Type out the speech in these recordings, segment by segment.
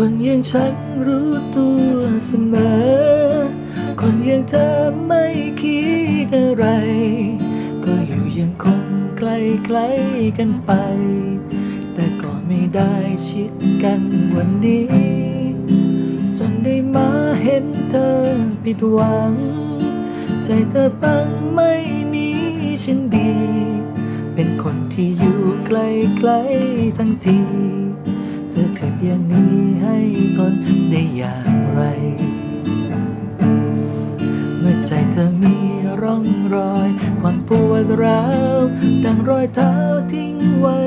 คนอย่างฉันรู้ตัวเสมอ คนอย่างเธอไม่คิดอะไร ก็อยู่ยังคงไกลไกลๆกันไป แต่ก็ไม่ได้ชิดกันวันนี้ จนได้มาเห็นเธอผิดหวัง ใจเธอบังไม่มีฉันดี เป็นคนที่อยู่ไกลไกลๆทั้งที ธอเจ็บอย่างนี้ให้ทนได้อย่างไร เมื่อใจเธอมีร่องรอยความปวดร้าวดังรอยเท้าทิ้งไว้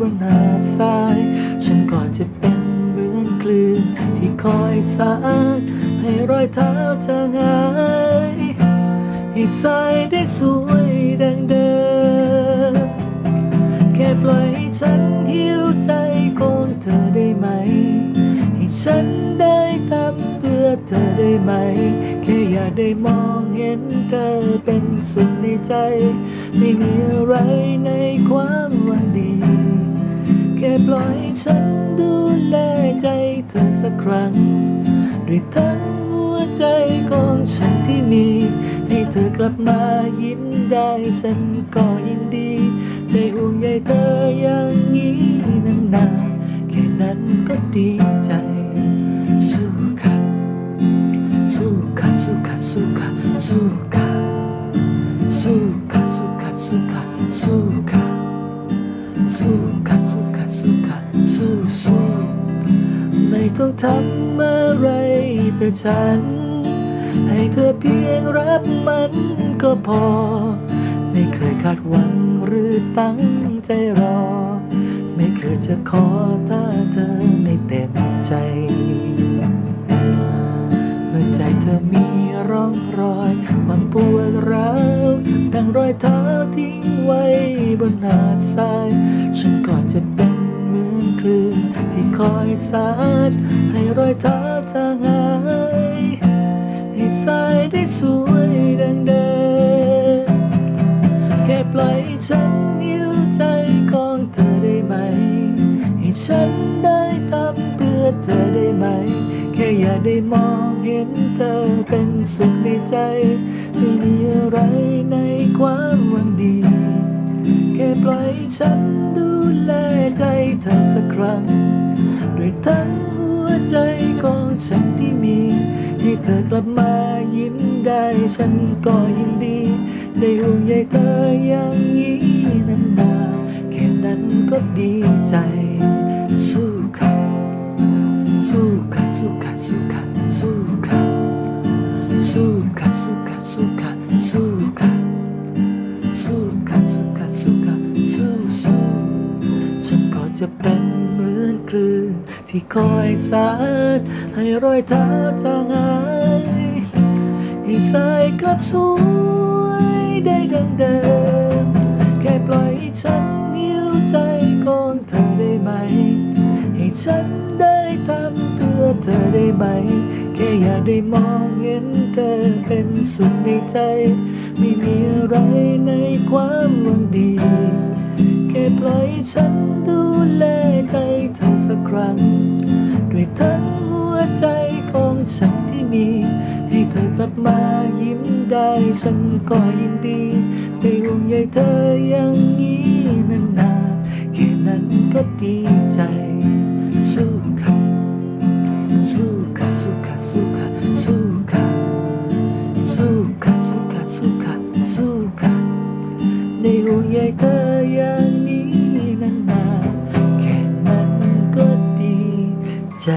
บนหาดทราย ฉันก็จะเป็นเหมือนคลื่นที่คอยสาดให้รอยเท้าจางหายให้สายได้สวยดังเดิมแค่ปล่อยฉันหิวใจของ เธอได้ไหม ให้ฉันได้ทำเพื่อเธอได้ไหม แค่อยากได้มองเห็นเธอเป็นสุขในใจ ไม่มีอะไรในความหวังดี แค่ปล่อยฉันดูแลใจเธอสักครั้ง ด้วยทั้งหัวใจของฉันที่มี ให้เธอกลับมายิ้มได้ฉันก็ยินดี ได้ห่วงใยเธออย่างนี้นานๆ นั้นก็ดีใจ สู้ค่ะ สู้ค่ะ สู้ค่ะ สู้ค่ะ สู้ค่ะ สู้ค่ะ สู้ค่ะ สู้ค่ะ สู้ค่ะ สู้ค่ะ สู้ค่ะ สู้ค่ะ สู้สู้ไม่ต้องทำอะไรเพื่อฉัน ให้เธอเพียงรับมันก็พอ ไม่เคยคาดหวังหรือตั้งใจรอ ไม่เคยจะขอถ้าเธอไม่เต็มใจ เมื่อใจเธอมีร่องรอยความปวดร้าวดังรอยเท้าทิ้งไว้บนหาดทราย ฉันก็จะเป็นเหมือนคลื่นที่คอยสาดให้รอยเท้าจางหายให้สายได้สวยดังเดิมแค่ปล่อยฉันยิ้วใจของ ฉันได้ทำเพื่อเธอได้ไหม แค่อย่าได้มองเห็นเธอเป็นสุขในใจ ไม่มีอะไรในความหวังดี แค่ปล่อยฉันดูแลใจเธอสักครั้งด้วยทั้งหัวใจของฉันที่มี ให้เธอกลับมายิ้มได้ฉันก็ยินดี ได้ห่วงใยเธออย่างนี้นานๆแค่นั้นก็ดีใจ สู้ค่ะสู้ค่ะสู้ค่ะสู้ค่ะสู้ค่ะสู้ค่ะสู้ค่ะสู้ค่ะสู้ค่ะสู้ค่ะสู้ค่ะสู้สู้ฉันก็จะเป็นเหมือนคลื่นที่คอยสาดให้รอยเท้าจางหายให้สายกลับสวยได้ดังเดิมแค่ปล่อยฉันนิ้วใจของเธอได้ไหม ฉันได้ทำเพื่อเธอได้ไหม แค่อยากได้มองเห็นเธอเป็นสุขในใจ ไม่มีอะไรในความหวังดี แค่ปล่อยฉันดูแลใจเธอสักครั้ง ด้วยทั้งหัวใจของฉันที่มี ให้เธอกลับมายิ้มได้ฉันก็ยินดีได้ห่วงใยเธออย่างนี้นานๆแค่นั้นก็ดีใจ ห่ใหญ่เธออย่างนี้นานๆแค่นั้นก็ดีใจ